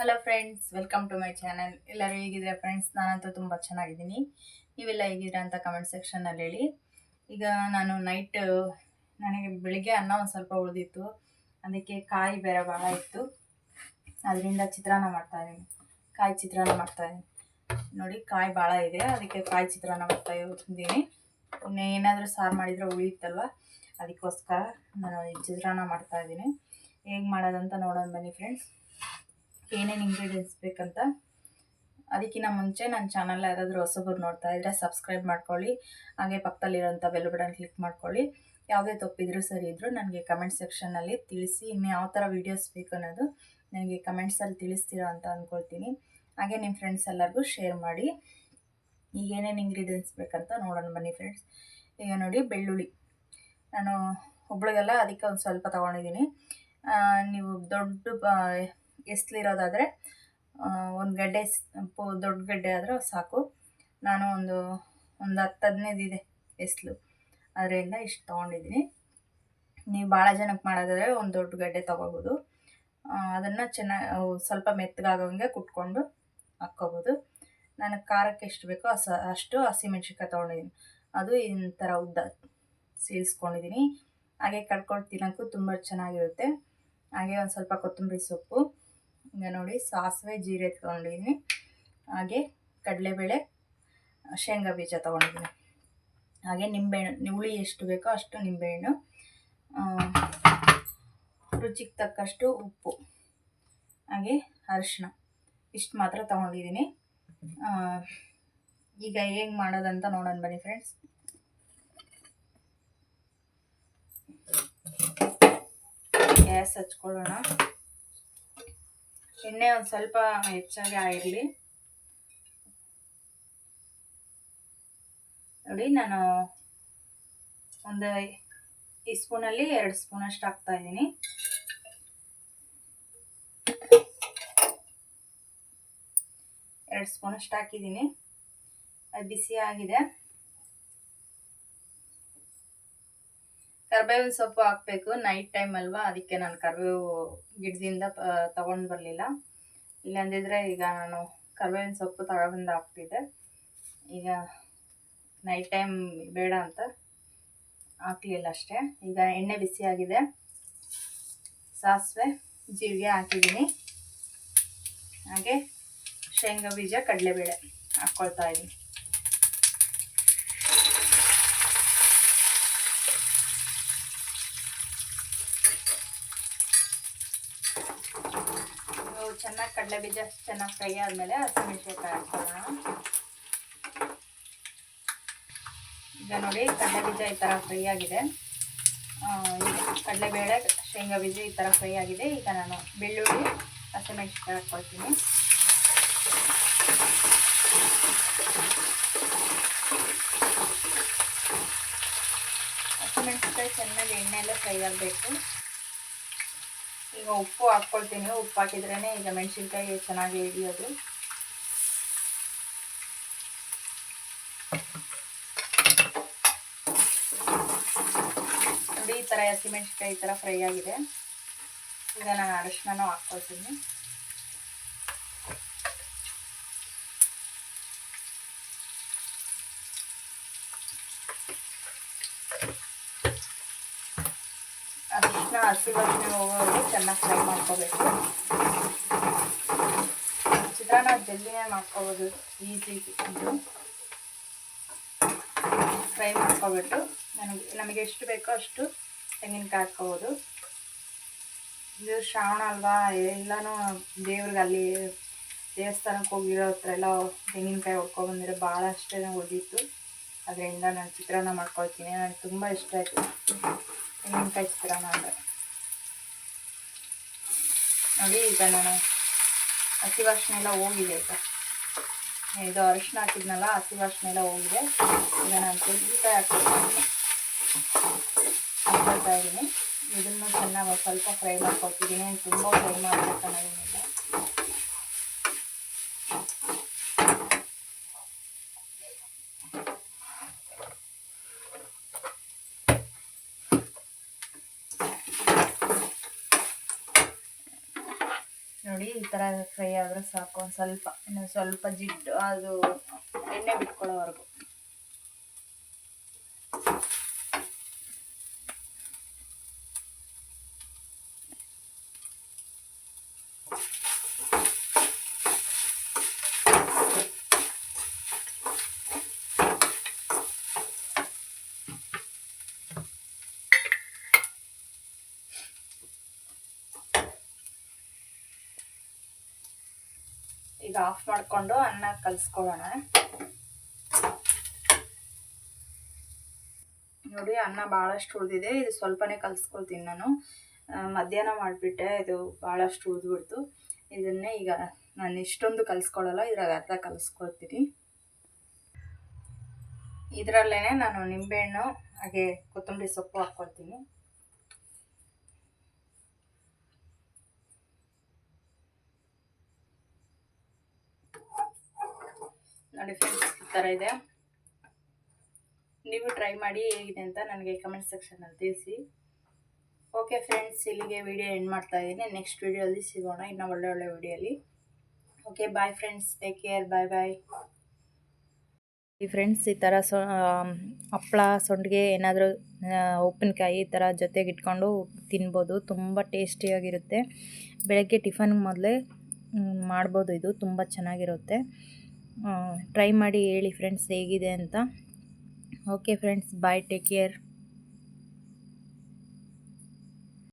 Hello friends welcome to my channel ಎಲ್ಲರೂ ಹೇಗಿದ್ರೆ friends ನಾನಂತೂ ತುಂಬ ಚೆನ್ನಾಗಿದ್ದೀನಿ. ನೀವೆಲ್ಲ ಹೇಗಿದ್ದೀರಾ ಅಂತ ಕಮೆಂಟ್ ಸೆಕ್ಷನಲ್ಲಿ ಹೇಳಿ. ಈಗ ನಾನು ನೈಟ್ ನನಗೆ ಬೆಳಿಗ್ಗೆ ಅನ್ನ ಒಂದು ಸ್ವಲ್ಪ ಉಳಿದಿತ್ತು. ಅದಕ್ಕೆ ಕಾಯಿ ಬೇರೆ ಭಾಳ ಇತ್ತು ಅದರಿಂದ ಚಿತ್ರಾನ್ನ ಮಾಡ್ತಾಯಿದ್ದೀನಿ ಕಾಯಿ ಚಿತ್ರಾನ್ನ ಮಾಡ್ತಾಯಿದ್ದೀನಿ ನೋಡಿ, ಕಾಯಿ ಭಾಳ ಇದೆ. ಅದಕ್ಕೆ ಕಾಯಿ ಚಿತ್ರಾನ್ನ ಮಾಡ್ತಾ ಇದ್ದೀನಿ. ಇನ್ನೇ ಏನಾದರೂ ಸಾರು ಮಾಡಿದರೆ ಉಳಿಯುತ್ತಲ್ವ? ಅದಕ್ಕೋಸ್ಕರ ನಾನು ಈ ಚಿತ್ರಾನ್ನ ಮಾಡ್ತಾಯಿದ್ದೀನಿ ಹೇಗೆ ಮಾಡೋದಂತ ನೋಡೋಣ ಬನ್ನಿ ಫ್ರೆಂಡ್ಸ್ ಏನೇನು ಇಂಗ್ರೀಡಿಯೆಂಟ್ಸ್ ಬೇಕಂತ ಅದಕ್ಕಿಂತ ಮುಂಚೆ ನನ್ನ ಚಾನಲ್ ಯಾರಾದರೂ ಹೊಸಬರು ನೋಡ್ತಾ ಇದ್ದರೆ ಸಬ್ಸ್ಕ್ರೈಬ್ ಮಾಡ್ಕೊಳ್ಳಿ. ಹಾಗೆ ಪಕ್ಕದಲ್ಲಿರೋಂಥ ಬೆಲ್ ಬಟನ್ ಕ್ಲಿಕ್ ಮಾಡ್ಕೊಳ್ಳಿ. ಯಾವುದೇ ತಪ್ಪಿದ್ರೂ ಸರಿ ಇದ್ದರೂ ನನಗೆ ಕಮೆಂಟ್ ಸೆಕ್ಷನಲ್ಲಿ ತಿಳಿಸಿ, ಇನ್ನು ಯಾವ ಥರ ವೀಡಿಯೋಸ್ ಬೇಕು ಅನ್ನೋದು ನನಗೆ ಕಮೆಂಟ್ಸಲ್ಲಿ ತಿಳಿಸ್ತೀರಾ ಅಂತ ಅಂದ್ಕೊಳ್ತೀನಿ ಹಾಗೆ ನಿಮ್ಮ ಫ್ರೆಂಡ್ಸ್ ಎಲ್ಲರಿಗೂ ಶೇರ್ ಮಾಡಿ. ಈಗ ಏನೇನು ಇಂಗ್ರೀಡಿಯೆಂಟ್ಸ್ ಬೇಕಂತ ನೋಡೋಣ ಬನ್ನಿ ಫ್ರೆಂಡ್ಸ್ ಈಗ ನೋಡಿ ಬೆಳ್ಳುಳ್ಳಿ. ನಾನು ಒಬ್ಳಿಗೆಲ್ಲ ಅದಕ್ಕೆ ಒಂದು ಸ್ವಲ್ಪ ತೊಗೊಂಡಿದ್ದೀನಿ. ನೀವು ದೊಡ್ಡ ಎಸ್ಲಿರೋದಾದರೆ ಒಂದು ಗಡ್ಡೆ ದೊಡ್ಡ ಗಡ್ಡೆ ಆದರೂ ಸಾಕು. ನಾನು ಒಂದು ಒಂದು ಹತ್ತು ಹದಿನೈದು ಇದೆ ಎಸ್ಲು. ಅದರಿಂದ ಇಷ್ಟು ತೊಗೊಂಡಿದ್ದೀನಿ. ನೀವು ಭಾಳ ಜನಕ್ಕೆ ಮಾಡೋದಾದರೆ ಒಂದು ದೊಡ್ಡ ಗಡ್ಡೆ ತೊಗೋಬೋದು. ಅದನ್ನು ಚೆನ್ನಾಗಿ ಸ್ವಲ್ಪ ಮೆತ್ತಗಾಗೋಂಗೆ ಕುಟ್ಕೊಂಡು ಹಾಕ್ಕೋಬೋದು. ನನಗೆ ಖಾರಕ್ಕೆ ಎಷ್ಟು ಬೇಕೋ ಅಸ, ಅಷ್ಟು ಹಸಿಮೆಣ್ಸಿನ್ಕಾಯಿ ತೊಗೊಂಡಿದ್ದೀನಿ. ಅದು ಈ ಥರ ಉದ್ದ ಸೇರಿಸ್ಕೊಂಡಿದ್ದೀನಿ ಹಾಗೆ ಕಡ್ಕೊಂಡು ತಿನ್ನೋಕ್ಕೂ ತುಂಬ ಚೆನ್ನಾಗಿರುತ್ತೆ. ಹಾಗೆ ಒಂದು ಸ್ವಲ್ಪ ಕೊತ್ತಂಬರಿ ಸೊಪ್ಪು. ಈಗ ನೋಡಿ ಸಾಸಿವೆ ಜೀರೆ ತೊಗೊಂಡಿದ್ದೀನಿ ಹಾಗೆ ಕಡಲೆಬೇಳೆ, ಶೇಂಗಾ ಬೀಜ ತೊಗೊಂಡಿದ್ದೀನಿ. ಹಾಗೆ ನಿಂಬೆಹಣ್ಣು ಹುಳಿ ಎಷ್ಟು ಬೇಕೋ ಅಷ್ಟು ನಿಂಬೆಹಣ್ಣು ರುಚಿಗೆ ತಕ್ಕಷ್ಟು ಉಪ್ಪು, ಹಾಗೆ ಅರಿಶಿನ ಇಷ್ಟು ಮಾತ್ರ ತೊಗೊಂಡಿದ್ದೀನಿ. ಈಗ ಹೇಗೆ ಮಾಡೋದಂತ ನೋಡೋಣ ಬನ್ನಿ ಫ್ರೆಂಡ್ಸ್ ಗ್ಯಾಸ್ ಹಚ್ಕೊಳ್ಳೋಣ. ಎಣ್ಣೆ ಒಂದು ಸ್ವಲ್ಪ ಹೆಚ್ಚಾಗಿ ಆಗಿರಲಿ. ನೋಡಿ, ನಾನು ಒಂದು ಈ ಸ್ಪೂನಲ್ಲಿ ಎರಡು ಸ್ಪೂನ್ ಅಷ್ಟು ಹಾಕ್ತಾ ಇದ್ದೀನಿ. ಎರಡು ಸ್ಪೂನ್ ಅಷ್ಟು ಹಾಕಿದ್ದೀನಿ. ಅದು ಬಿಸಿ ಆಗಿದೆ ಕರ್ಬೇವಿನ ಸೊಪ್ಪು ಹಾಕಬೇಕು ನೈಟ್ ಟೈಮ್ ಅಲ್ವಾ? ಅದಕ್ಕೆ ನಾನು ಕರಿಬೇವು ಗಿಡದಿಂದ ತಗೊಂಡು ಬರಲಿಲ್ಲ. ಇಲ್ಲಂದಿದ್ರೆ ಈಗ ನಾನು ಕರ್ಬೇವಿನ ಸೊಪ್ಪು ತಗೊಬಂದು ಹಾಕ್ತಿದ್ದೆ. ಈಗ ನೈಟ್ ಟೈಮ್ ಬೇಡ ಅಂತ ಹಾಕಲಿಲ್ಲ ಅಷ್ಟೇ. ಈಗ ಎಣ್ಣೆ ಬಿಸಿಯಾಗಿದೆ. ಸಾಸಿವೆ, ಜೀರಿಗೆ ಹಾಕಿದ್ದೀನಿ. ಹಾಗೆ ಶೇಂಗಾ ಬೀಜ, ಕಡಲೆಬೇಳೆ ಹಾಕ್ಕೊಳ್ತಾ ಇದ್ದೀನಿ. ಚೆನ್ನಾಗಿ ಕಡಲೆ ಬೀಜ ಚೆನ್ನಾಗಿ ಫ್ರೈ ಆದಮೇಲೆ ಹಸಿಮೆಣ್ಸಿನ್ಕಾಯಿ ಹಾಕೋಣ ಈಗ ನೋಡಿ ಕಡಲೆ ಬೀಜ ಈ ಥರ ಫ್ರೈ ಆಗಿದೆ. ಕಡಲೆಬೇಳೆ, ಶೇಂಗಾ ಬೀಜ ಈ ಥರ ಫ್ರೈ ಆಗಿದೆ. ಈಗ ನಾನು ಬೆಳ್ಳುಳ್ಳಿ, ಹಸಿಮೆಣ್ಸಿನ್ಕಾಯಿ ಹಾಕ್ಕೊಳ್ತೀನಿ. ಹಸಿಮೆಣ್ಸಿನ್ಕಾಯಿ ಚೆನ್ನಾಗಿ ಎಣ್ಣೆಯಲ್ಲೇ ಫ್ರೈ ಆಗಬೇಕು. ಉಪ್ಪು ಹಾಕ್ಕೊಳ್ತೀನಿ, ಉಪ್ಪು ಹಾಕಿದ್ರೇ ಈಗ ಮೆಣಸಿನ್ಕಾಯಿ ಚೆನ್ನಾಗಿ ಹಿಡಿಯೋದು. ನೋಡಿ ಈ ಥರ ಹಸಿಮೆಣಸಿನ್ಕಾಯಿ ಈ ಥರ ಫ್ರೈ ಆಗಿದೆ. ಈಗ ನಾನು ಅರಿಶಿನ ಹಾಕ್ಕೊಳ್ತೀನಿ. ಅರಿಶಿನ ಹಸಿ ವಾಸನೆ ಹೋಗೋವರೆಗೂ ಚೆನ್ನಾಗಿ ಫ್ರೈ ಮಾಡ್ಕೋಬೇಕು. ಚಿತ್ರಾನ್ನ ಜಲ್ದಿನೇ ಮಾಡ್ಕೋಬೋದು, ಈಸಿ ಇದು. ಫ್ರೈ ಮಾಡ್ಕೊಬಿಟ್ಟು ನನಗೆ, ನಮಗೆ ಎಷ್ಟು ಬೇಕೋ ಅಷ್ಟು ತೆಂಗಿನಕಾಯಿ ಹಾಕ್ಕೋಬೋದು. ಇದು ಶ್ರಾವಣ ಅಲ್ವಾ, ಎಲ್ಲನೂ ದೇವ್ರಿಗೆ ಅಲ್ಲಿ ದೇವಸ್ಥಾನಕ್ಕೆ ಹೋಗಿರೋ ಹತ್ರ ಎಲ್ಲ ತೆಂಗಿನಕಾಯಿ ಹೊಡ್ಕೊಬಂದಿರೋ ಭಾಳ ಅಷ್ಟೇ ಉಳಿದಿತ್ತು ಅದರಿಂದ ನಾನು ಚಿತ್ರಾನ್ನ ಮಾಡ್ಕೊಳ್ತೀನಿ ನನಗೆ ತುಂಬ ಇಷ್ಟ ಆಯಿತು. ತೆಂಗಿನಕಾಯಿ ಚಿತ್ರಾನ್ನ ನೋಡಿ ಈಗ ನಾನು ಹಸಿ ವಾಸನೆ ಎಲ್ಲ ಹೋಗಿದೆ ಈಗ. ಇದು ಅರಿಶಿನ ಹಾಕಿದ್ನಲ್ಲ, ಹಸಿ ಎಲ್ಲ ಹೋಗಿದೆ. ಈಗ ನಾನು ತೆಂಗಿನಕಾಯಿ ಹಾಕ್ಕೊಳ್ತಾ ಇದ್ದೀನಿ. ಇದನ್ನು ಚೆನ್ನಾಗಿ ಸ್ವಲ್ಪ ಫ್ರೈ ಮಾಡ್ಕೊಳ್ತಿದ್ದೀನಿ. ತುಂಬ ಫ್ರೈ ಮಾಡಬೇಕು ಅನ್ನೋದೇನಿಲ್ಲ ನೋಡಿ ಈ ಥರ ಫ್ರೈ ಆದರೆ ಸಾಕು. ಒಂದು ಸ್ವಲ್ಪ ಇನ್ನು ಸ್ವಲ್ಪ ಜಿಡ್ಡು ಅದು ಎಣ್ಣೆ ಬಿಟ್ಕೊಳ್ಳೋವರೆಗೂ. ಈಗ ಆಫ್ ಮಾಡಿಕೊಂಡು ಅನ್ನ ಕಲಿಸ್ಕೊಳ್ಳೋಣ. ನೋಡಿ, ಅನ್ನ ಭಾಳಷ್ಟು ಉಳಿದಿದೆ. ಇದು ಸ್ವಲ್ಪನೇ ಕಲಿಸ್ಕೊಳ್ತೀನಿ ನಾನು. ಮಧ್ಯಾಹ್ನ ಮಾಡಿಬಿಟ್ಟೆ. ಇದು ಭಾಳಷ್ಟು ಉಳಿದ್ಬಿಡ್ತು. ಇದನ್ನೇ ಈಗ ನಾನು ಇಷ್ಟೊಂದು ಕಲಿಸ್ಕೊಳ್ಳಲ್ಲ ಇದ್ರಾಗ ಅರ್ಧ ಕಲಿಸ್ಕೊಳ್ತೀನಿ. ಇದರಲ್ಲೇ ನಾನು ನಿಂಬೆಹಣ್ಣು, ಹಾಗೆ ಕೊತ್ತಂಬರಿ ಸೊಪ್ಪು ಹಾಕ್ಕೊಳ್ತೀನಿ. ನೋಡಿ ಫ್ರೆಂಡ್ಸ್ ಈ ಥರ ಇದೆ. ನೀವು ಟ್ರೈ ಮಾಡಿ ಹೇಗಿದೆ ಅಂತ ನನಗೆ ಕಮೆಂಟ್ ಸೆಕ್ಷನಲ್ಲಿ ತಿಳಿಸಿ. ಓಕೆ ಫ್ರೆಂಡ್ಸ್ ಇಲ್ಲಿಗೆ ವಿಡಿಯೋ ಎಂಡ್ ಮಾಡ್ತಾ ಇದ್ದೀನಿ. ನೆಕ್ಸ್ಟ್ ವಿಡಿಯೋಲಿ ಸಿಗೋಣ, ಇನ್ನು ಒಳ್ಳೆ ಒಳ್ಳೆ ವಿಡಿಯೋಲಿ okay bye friends take care bye bye ಈ ಫ್ರೆಂಡ್ಸ್ ಈ ಥರ ಸೊ ಹಪ್ಪಳ ಸೊಂಡಿಗೆ ಏನಾದರೂ ಉಪ್ಪಿನಕಾಯಿ ಈ ಥರ ಜೊತೆಗೆ ಇಟ್ಕೊಂಡು ತಿನ್ಬೋದು. ತುಂಬ ಟೇಸ್ಟಿಯಾಗಿರುತ್ತೆ ಬೆಳಗ್ಗೆ ಟಿಫನ್ಗೆ ಮೊದಲೇ ಮಾಡ್ಬೋದು ಇದು. ತುಂಬ ಚೆನ್ನಾಗಿರುತ್ತೆ. ಟ್ರೈ ಮಾಡಿ ಹೇಳಿ ಫ್ರೆಂಡ್ಸ್ ಹೇಗಿದೆ ಅಂತ. Okay friends bye take care